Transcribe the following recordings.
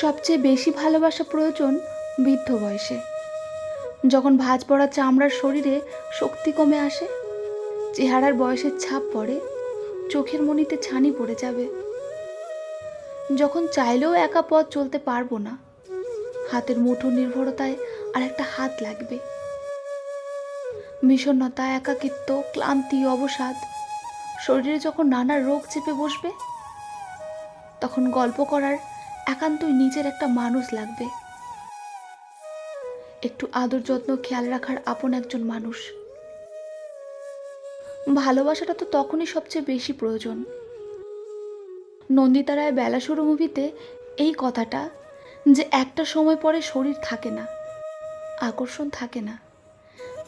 সবচেয়ে বেশি ভালোবাসা প্রয়োজন বৃদ্ধ বয়সে। যখন ভাঁজ পড়া চামড়ার শরীরে শক্তি কমে আসে, চেহারার বয়সের ছাপ পড়ে, চোখের মনিতে ছানি পড়ে যাবে। যখন চাইলেও একা পথ চলতে পারব না, হাতের মুঠো নির্ভরতায় আর একটা হাত লাগবে। বিষণ্ণতা, একাকিত্ব, ক্লান্তি, অবসাদ, শরীরে যখন নানা রোগ চেপে বসবে, তখন গল্প করার একান্তই নিজের একটা মানুষ লাগবে। একটু আদর যত্ন, খেয়াল রাখার আপন একজন মানুষ। ভালোবাসাটা তো তখনই সবচেয়ে বেশি প্রয়োজন। নন্দিতা রায় বেলা শুরু মুভিতে এই কথাটা যে একটা সময় পরে শরীর থাকে না, আকর্ষণ থাকে না,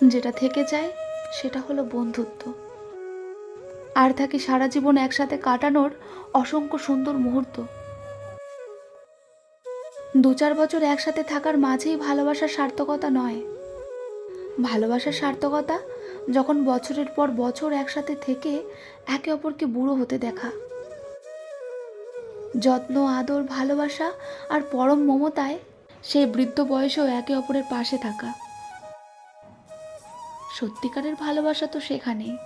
যেটা থেকে যায় সেটা হলো বন্ধুত্ব। আর থাকে সারা জীবন একসাথে কাটানোর অসংখ্য সুন্দর মুহূর্ত। দু চার বছর একসাথে থাকার মাঝেই ভালোবাসার সার্থকতা নয়। ভালোবাসার সার্থকতা যখন বছরের পর বছর একসাথে থেকে একে অপরকে বুড়ো হতে দেখা। যত্ন, আদর, ভালোবাসা আর পরম মমতায় সেই বৃদ্ধ বয়সেও একে অপরের পাশে থাকা। সত্যিকারের ভালোবাসা তো সেখানেই।